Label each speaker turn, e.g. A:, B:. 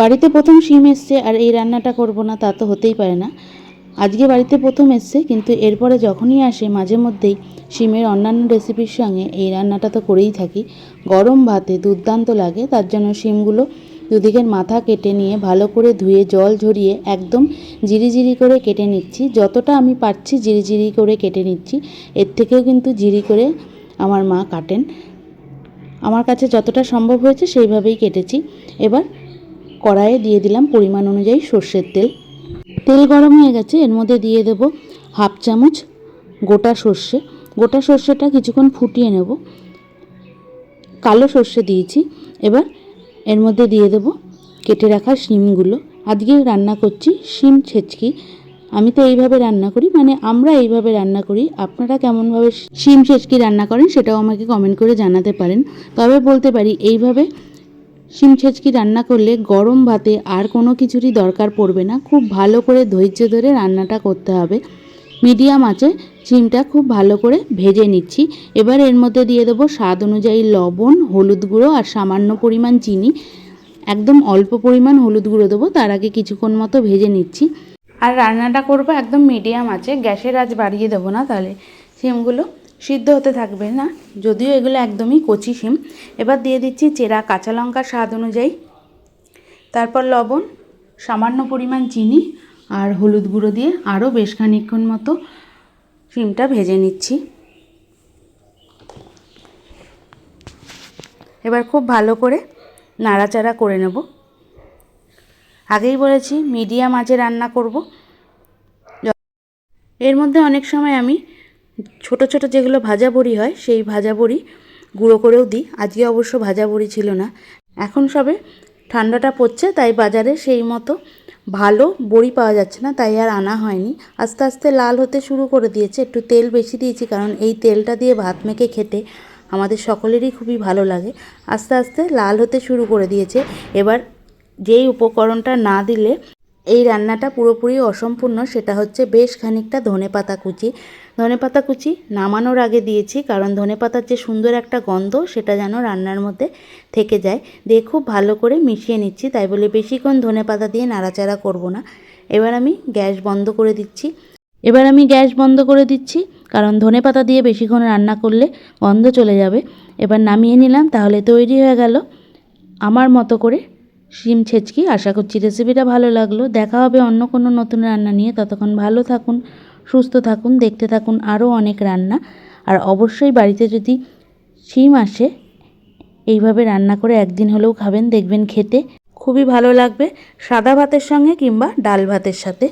A: বাড়িতে প্রথম শিম এসছে আর এই রান্নাটা করব না, তা তো হতেই পারে না। আজকে বাড়িতে প্রথম এসছে, কিন্তু এরপরে যখনই আসে মাঝে মধ্যেই শিমের অন্যান্য রেসিপির সঙ্গে এই রান্নাটা তো করেই থাকি। গরম ভাতে দুর্দান্ত লাগে, তার জন্য শিমগুলো দুদিকের মাথা কেটে নিয়ে ভালো করে ধুয়ে জল ঝরিয়ে একদম জিরিজিরি করে কেটে নিচ্ছি। যতটা আমি পারছি জিরিজিরি করে কেটে নিচ্ছি, এর থেকেও কিন্তু জিরি করে আমার মা কাটেন। আমার কাছে যতটা সম্ভব হয়েছে সেইভাবেই কেটেছি। এবার কড়াইয়ে দিয়ে দিলাম পরিমাণ অনুযায়ী সর্ষের তেল। তেল গরম হয়ে গেছে, এর মধ্যে দিয়ে দেব হাফ চামচ গোটা সর্ষে। গোটা সর্ষেটা কিছুক্ষণ ফুটিয়ে নেব। কালো সর্ষে দিয়েছি। এবার এর মধ্যে দিয়ে দেব কেটে রাখা শিমগুলো। আজকে রান্না করছি শিম ছেচকি। আমি তো এইভাবে রান্না করি মানে আমরা এইভাবে রান্না করি। আপনারা কেমনভাবে শিম ছেচকি রান্না করেন সেটাও আমাকে কমেন্ট করে জানাতে পারেন। তবে বলতে পারি, এইভাবে শিম ছেচকি রান্না করলে গরম ভাতে আর কোনো কিছুরই দরকার পড়বে না। খুব ভালো করে ধৈর্য ধরে রান্নাটা করতে হবে। মিডিয়াম আছে শিমটা খুব ভালো করে ভেজে নিচ্ছি। এবার এর মধ্যে দিয়ে দেবো স্বাদ অনুযায়ী লবণ, হলুদ গুঁড়ো আর সামান্য পরিমাণ চিনি। একদম অল্প পরিমাণ হলুদ গুঁড়ো দেবো, তার আগে কিছুক্ষণ মতো ভেজে নিচ্ছি। আর রান্নাটা করব একদম মিডিয়াম আছে গ্যাসের আজ বাড়িয়ে দেবো না তাহলে। শিমগুলো সিদ্ধ হতে থাকবে না। যদিও এগুলো একদমই কচি শিম। এবার দিয়ে দিচ্ছি চেরা কাঁচা লঙ্কা স্বাদ অনুযায়ী। তারপর লবণ, সামান্য পরিমাণ চিনি আর হলুদ গুঁড়ো দিয়ে আরও বেশ খানিক্ষণ মতো শিমটা ভেজে নিচ্ছি। এবার খুব ভালো করে নাড়াচাড়া করে নেব। আগেই বলেছি, মিডিয়াম আঁচে রান্না করব। এর মধ্যে অনেক সময় আমি ছোট ছোট যেগুলো ভাজা বড়ি হয়, সেই ভাজা বড়ি গুঁড়ো করেও দিই। আজকে অবশ্য ভাজা বড়ি ছিল না। এখন সবে ঠান্ডাটা পড়ছে, তাই বাজারে সেই মতো ভালো বড়ি পাওয়া যাচ্ছে না, তাই আর আনা হয়নি। আস্তে আস্তে লাল হতে শুরু করে দিয়েছে। একটু তেল বেশি দিয়েছি, কারণ এই তেলটা দিয়ে ভাত মেখে খেতে আমাদের সকলেরই খুবই ভালো লাগে। আস্তে আস্তে লাল হতে শুরু করে দিয়েছে। এবার যেই উপকরণটা না দিলে এই রান্নাটা পুরোপুরি অসম্পূর্ণ, সেটা হচ্ছে বেশ খানিকটা ধনেপাতা কুচি। ধনেপাতা কুচি নামানোর আগে দিয়েছি, কারণ ধনেপাতার যে সুন্দর একটা গন্ধ, সেটা যেন রান্নার মধ্যে থেকে যায়। দিয়ে খুব ভালো করে মিশিয়ে নিচ্ছি, তাই বলে বেশিক্ষণ ধনেপাতা দিয়ে নাড়াচাড়া করব না। এবার আমি গ্যাস বন্ধ করে দিচ্ছি। এবার আমি গ্যাস বন্ধ করে দিচ্ছি, কারণ ধনেপাতা দিয়ে বেশিক্ষণ রান্না করলে গন্ধ চলে যাবে। এবার নামিয়ে নিলাম, তাহলে তৈরি হয়ে গেল। আমার মতো করে শিম ছেচকি। আশা করছি রেসিপিটা ভালো লাগল। দেখা হবে অন্য কোনো নতুন রান্না নিয়ে। ততক্ষণ ভালো থাকুন, সুস্থ থাকুন, দেখতে থাকুন আরও অনেক রান্না। আর অবশ্যই বাড়িতে যদি শিম আসে, এইভাবে রান্না করে একদিন হলেও খাবেন, দেখবেন খেতে খুবই ভালো লাগবে। সাদা ভাতের সঙ্গে কিংবা ডাল ভাতের সাথে।